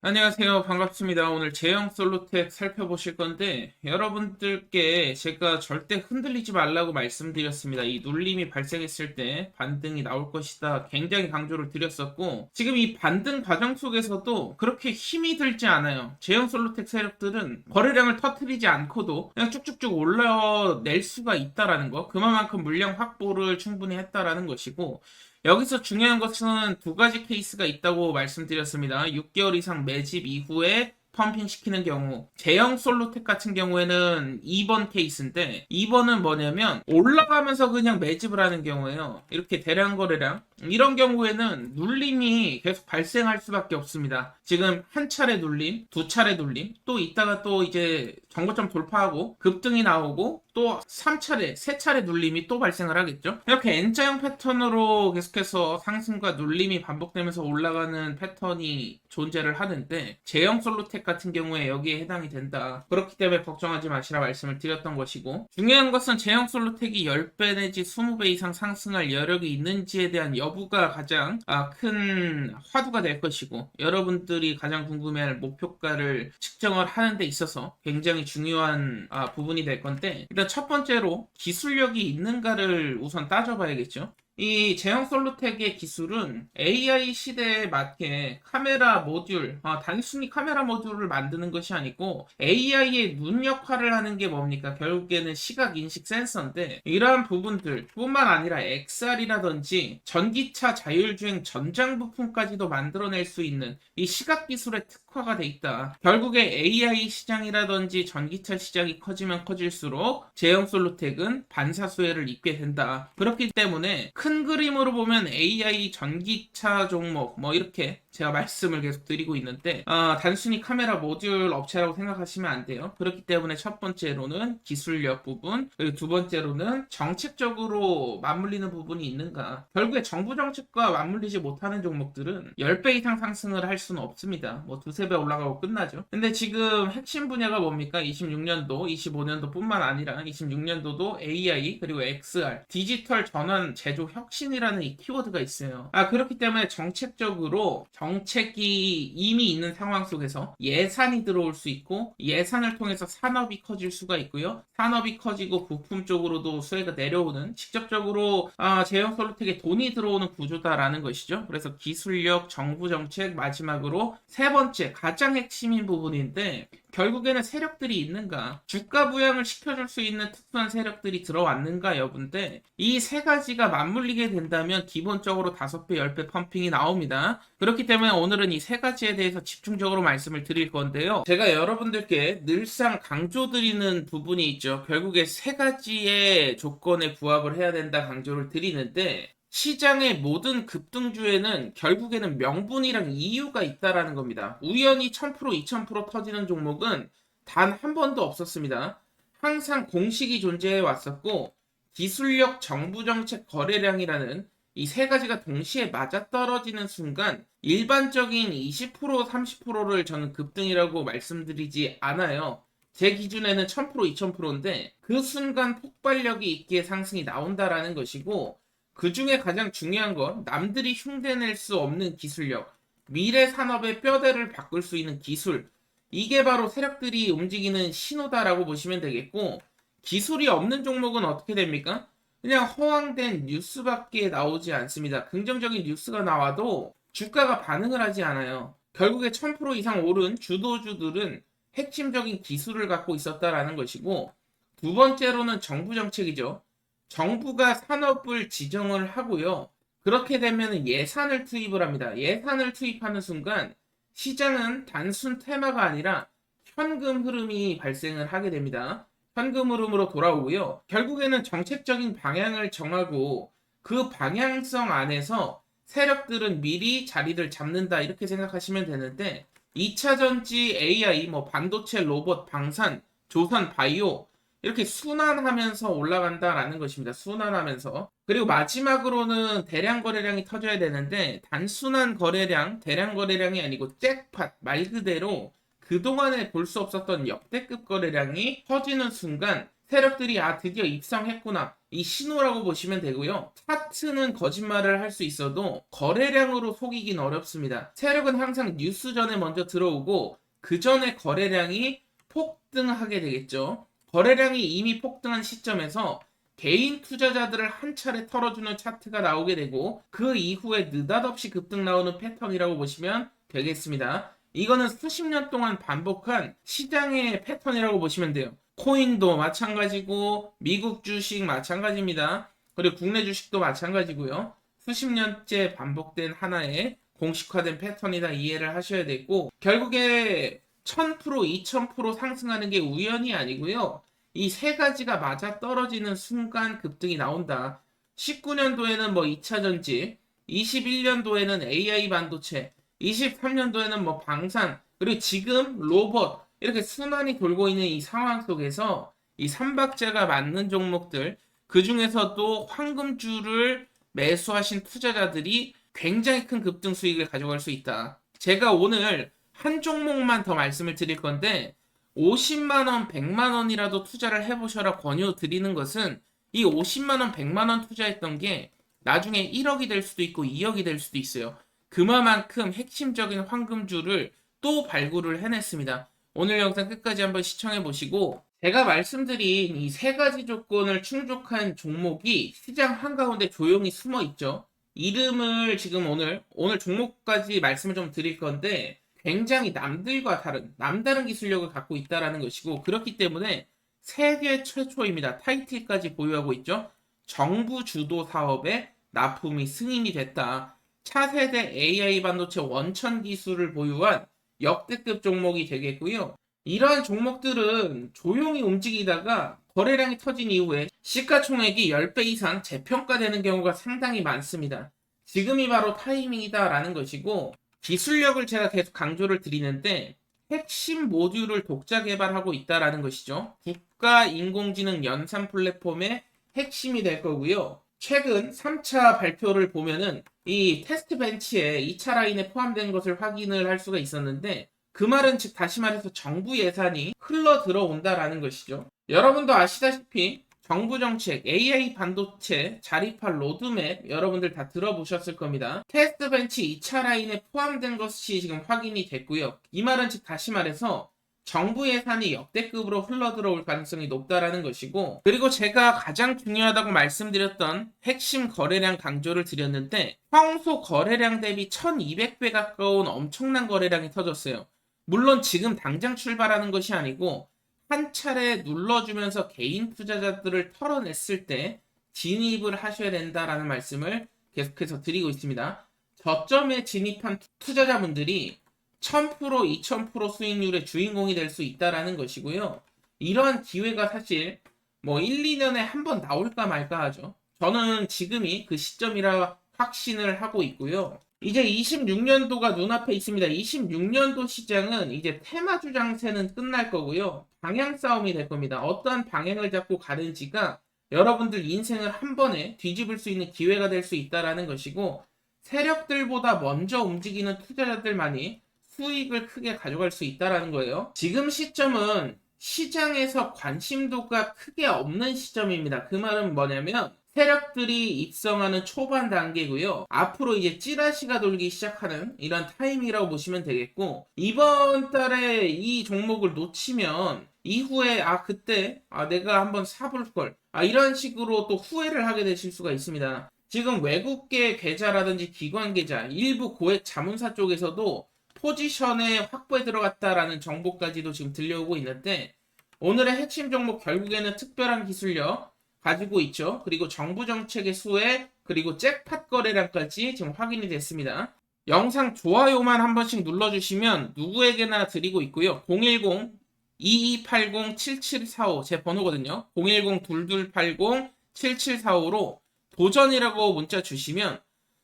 안녕하세요. 반갑습니다. 오늘 제형 솔로텍 살펴보실 건데, 여러분들께 제가 절대 흔들리지 말라고 말씀드렸습니다. 이 눌림이 발생했을 때 반등이 나올 것이다. 굉장히 강조를 드렸었고, 지금 이 반등 과정 속에서도 그렇게 힘이 들지 않아요. 제형 솔로텍 세력들은 거래량을 터트리지 않고도 그냥 쭉쭉쭉 올라낼 수가 있다라는 거, 그만큼 물량 확보를 충분히 했다라는 것이고, 여기서 중요한 것은 두 가지 케이스가 있다고 말씀드렸습니다. 6개월 이상 매집 이후에 펌핑 시키는 경우 제형 솔로텍 같은 경우에는 2번 케이스인데 2번은 뭐냐면 올라가면서 그냥 매집을 하는 경우에요. 이렇게 대량 거래량 이런 경우에는 눌림이 계속 발생할 수밖에 없습니다. 지금 한 차례 눌림, 두 차례 눌림, 또 이따가 또 이제 정고점 돌파하고 급등이 나오고 또 3차례, 3차례 눌림이 또 발생을 하겠죠. 이렇게 N자형 패턴으로 계속해서 상승과 눌림이 반복되면서 올라가는 패턴이 존재를 하는데 제형 솔로텍 같은 경우에 여기에 해당이 된다. 그렇기 때문에 걱정하지 마시라 말씀을 드렸던 것이고 중요한 것은 제형 솔로텍이 10배 내지 20배 이상 상승할 여력이 있는지에 대한 여 부가 가장 아, 큰 화두가 될 것이고 여러분들이 가장 궁금해할 목표가를 측정을 하는 데 있어서 굉장히 중요한 아, 부분이 될 건데 일단 첫 번째로 기술력이 있는가를 우선 따져봐야겠죠. 이 제형 솔로텍의 기술은 AI 시대에 맞게 카메라 모듈, 아, 단순히 카메라 모듈을 만드는 것이 아니고 AI의 눈 역할을 하는 게 뭡니까? 결국에는 시각 인식 센서인데 이러한 부분들 뿐만 아니라 XR이라든지 전기차 자율주행 전장 부품까지도 만들어낼 수 있는 이 시각 기술에 특 화가 돼 있다. 결국에 AI 시장이라든지 전기차 시장이 커지면 커질수록 제형 솔로텍은 반사수혜를 입게 된다. 그렇기 때문에 큰 그림으로 보면 AI 전기차 종목 뭐 이렇게 제가 말씀을 계속 드리고 있는데 아, 단순히 카메라 모듈 업체라고 생각하시면 안 돼요. 그렇기 때문에 첫 번째로는 기술력 부분 그리고 두 번째로는 정책적으로 맞물리는 부분이 있는가. 결국에 정부 정책과 맞물리지 못하는 종목들은 10배 이상 상승을 할 수는 없습니다. 뭐 두세 배 올라가고 끝나죠. 근데 지금 핵심 분야가 뭡니까? 26년도, 25년도 뿐만 아니라 26년도도 AI 그리고 XR 디지털 전환 제조 혁신이라는 이 키워드가 있어요. 아 그렇기 때문에 정책적으로 정책이 이미 있는 상황 속에서 예산이 들어올 수 있고 예산을 통해서 산업이 커질 수가 있고요. 산업이 커지고 부품 쪽으로도 수혜가 내려오는 직접적으로 아, 제형 솔루텍에 돈이 들어오는 구조다라는 것이죠. 그래서 기술력, 정부 정책 마지막으로 세 번째 가장 핵심인 부분인데 결국에는 세력들이 있는가 주가 부양을 시켜줄 수 있는 특수한 세력들이 들어왔는가 여부인데 이 세 가지가 맞물리게 된다면 기본적으로 다섯 배, 열배 펌핑이 나옵니다. 그렇기 때문에 오늘은 이 세 가지에 대해서 집중적으로 말씀을 드릴 건데요. 제가 여러분들께 늘상 강조드리는 부분이 있죠. 결국에 세 가지의 조건에 부합을 해야 된다 강조를 드리는데 시장의 모든 급등주에는 결국에는 명분이랑 이유가 있다라는 겁니다. 우연히 1000% 2000% 터지는 종목은 단 한 번도 없었습니다. 항상 공식이 존재해 왔었고 기술력, 정부 정책, 거래량이라는 이 세 가지가 동시에 맞아떨어지는 순간 일반적인 20% 30%를 저는 급등이라고 말씀드리지 않아요. 제 기준에는 1000% 2000%인데 그 순간 폭발력이 있기에 상승이 나온다라는 것이고 그 중에 가장 중요한 건 남들이 흉내낼 수 없는 기술력, 미래 산업의 뼈대를 바꿀 수 있는 기술. 이게 바로 세력들이 움직이는 신호다라고 보시면 되겠고, 기술이 없는 종목은 어떻게 됩니까? 그냥 허황된 뉴스밖에 나오지 않습니다. 긍정적인 뉴스가 나와도 주가가 반응을 하지 않아요. 결국에 1000% 이상 오른 주도주들은 핵심적인 기술을 갖고 있었다라는 것이고, 두 번째로는 정부 정책이죠. 정부가 산업을 지정을 하고요. 그렇게 되면 예산을 투입을 합니다. 예산을 투입하는 순간 시장은 단순 테마가 아니라 현금 흐름이 발생을 하게 됩니다. 현금 흐름으로 돌아오고요. 결국에는 정책적인 방향을 정하고 그 방향성 안에서 세력들은 미리 자리를 잡는다 이렇게 생각하시면 되는데 2차 전지 AI, 뭐 반도체, 로봇, 방산, 조선, 바이오 이렇게 순환하면서 올라간다라는 것입니다. 순환하면서. 그리고 마지막으로는 대량 거래량이 터져야 되는데 단순한 거래량, 대량 거래량이 아니고 잭팟 말 그대로 그동안에 볼 수 없었던 역대급 거래량이 터지는 순간 세력들이 아 드디어 입성했구나. 이 신호라고 보시면 되고요. 차트는 거짓말을 할 수 있어도 거래량으로 속이긴 어렵습니다. 세력은 항상 뉴스 전에 먼저 들어오고 그 전에 거래량이 폭등하게 되겠죠. 거래량이 이미 폭등한 시점에서 개인 투자자들을 한 차례 털어주는 차트가 나오게 되고 그 이후에 느닷없이 급등 나오는 패턴이라고 보시면 되겠습니다. 이거는 수십 년 동안 반복한 시장의 패턴이라고 보시면 돼요. 코인도 마찬가지고 미국 주식 마찬가지입니다. 그리고 국내 주식도 마찬가지고요. 수십 년째 반복된 하나의 공식화된 패턴이다 이해를 하셔야 되고 결국에 1000% 2000% 상승하는 게 우연이 아니고요. 이 세 가지가 맞아 떨어지는 순간 급등이 나온다. 19년도에는 뭐 2차 전지, 21년도에는 AI 반도체, 23년도에는 뭐 방산, 그리고 지금 로봇 이렇게 순환이 돌고 있는 이 상황 속에서 이 삼박자가 맞는 종목들 그 중에서도 황금줄을 매수하신 투자자들이 굉장히 큰 급등 수익을 가져갈 수 있다. 제가 오늘 한 종목만 더 말씀을 드릴 건데 50만원, 100만원이라도 투자를 해보셔라 권유 드리는 것은 이 50만원, 100만원 투자했던 게 나중에 1억이 될 수도 있고 2억이 될 수도 있어요. 그만큼 핵심적인 황금줄을 또 발굴을 해냈습니다. 오늘 영상 끝까지 한번 시청해 보시고 제가 말씀드린 이 세 가지 조건을 충족한 종목이 시장 한가운데 조용히 숨어 있죠. 이름을 지금 오늘 오늘 종목까지 말씀을 좀 드릴 건데 굉장히 남들과 다른 남다른 기술력을 갖고 있다라는 것이고 그렇기 때문에 세계 최초입니다. 타이틀까지 보유하고 있죠. 정부 주도 사업에 납품이 승인이 됐다. 차세대 AI 반도체 원천 기술을 보유한 역대급 종목이 되겠고요. 이러한 종목들은 조용히 움직이다가 거래량이 터진 이후에 시가총액이 10배 이상 재평가되는 경우가 상당히 많습니다. 지금이 바로 타이밍이다라는 것이고 기술력을 제가 계속 강조를 드리는데 핵심 모듈을 독자 개발하고 있다라는 것이죠. 국가 인공지능 연산 플랫폼의 핵심이 될 거고요. 최근 3차 발표를 보면은 이 테스트 벤치에 2차 라인에 포함된 것을 확인을 할 수가 있었는데 그 말은 즉 다시 말해서 정부 예산이 흘러 들어온다라는 것이죠. 여러분도 아시다시피 정부 정책, AI 반도체, 자립할 로드맵 여러분들 다 들어보셨을 겁니다. 테스트 벤치 2차 라인에 포함된 것이 지금 확인이 됐고요. 이 말은 즉 다시 말해서 정부 예산이 역대급으로 흘러 들어올 가능성이 높다라는 것이고 그리고 제가 가장 중요하다고 말씀드렸던 핵심 거래량 강조를 드렸는데 평소 거래량 대비 1200배 가까운 엄청난 거래량이 터졌어요. 물론 지금 당장 출발하는 것이 아니고 한 차례 눌러주면서 개인 투자자들을 털어냈을 때 진입을 하셔야 된다라는 말씀을 계속해서 드리고 있습니다. 저점에 진입한 투자자분들이 1000% 2000% 수익률의 주인공이 될 수 있다라는 것이고요. 이러한 기회가 사실 뭐 1, 2년에 한 번 나올까 말까 하죠. 저는 지금이 그 시점이라 확신을 하고 있고요. 이제 26년도가 눈앞에 있습니다. 26년도 시장은 이제 테마 주 장세는 끝날 거고요. 방향 싸움이 될 겁니다. 어떠한 방향을 잡고 가는지가 여러분들 인생을 한 번에 뒤집을 수 있는 기회가 될 수 있다라는 것이고 세력들보다 먼저 움직이는 투자자들만이 수익을 크게 가져갈 수 있다라는 거예요. 지금 시점은 시장에서 관심도가 크게 없는 시점입니다. 그 말은 뭐냐면 세력들이 입성하는 초반 단계고요. 앞으로 이제 찌라시가 돌기 시작하는 이런 타이밍이라고 보시면 되겠고 이번 달에 이 종목을 놓치면 이후에 아 그때 아 내가 한번 사볼 걸. 아 이런 식으로 또 후회를 하게 되실 수가 있습니다. 지금 외국계 계좌라든지 기관 계좌, 일부 고액 자문사 쪽에서도 포지션에 확보에 들어갔다라는 정보까지도 지금 들려오고 있는데 오늘의 핵심 종목 결국에는 특별한 기술력 가지고 있죠. 그리고 정부 정책의 수혜 그리고 잭팟 거래량까지 지금 확인이 됐습니다. 영상 좋아요만 한 번씩 눌러주시면 누구에게나 드리고 있고요. 010 2280-7745 제 번호거든요. 010-2280-7745로 도전이라고 문자 주시면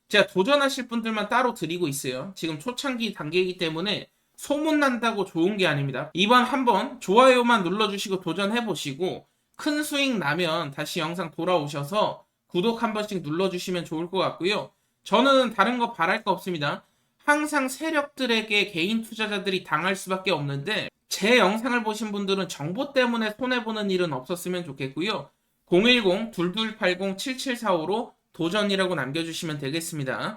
제가 도전하실 분들만 따로 드리고 있어요. 지금 초창기 단계이기 때문에 소문난다고 좋은 게 아닙니다. 이번 한번 좋아요만 눌러주시고 도전해보시고 큰 수익 나면 다시 영상 돌아오셔서 구독 한 번씩 눌러주시면 좋을 것 같고요. 저는 다른 거 바랄 거 없습니다. 항상 세력들에게 개인 투자자들이 당할 수밖에 없는데 제 영상을 보신 분들은 정보 때문에 손해보는 일은 없었으면 좋겠고요. 010-2280-7745로 도전이라고 남겨주시면 되겠습니다.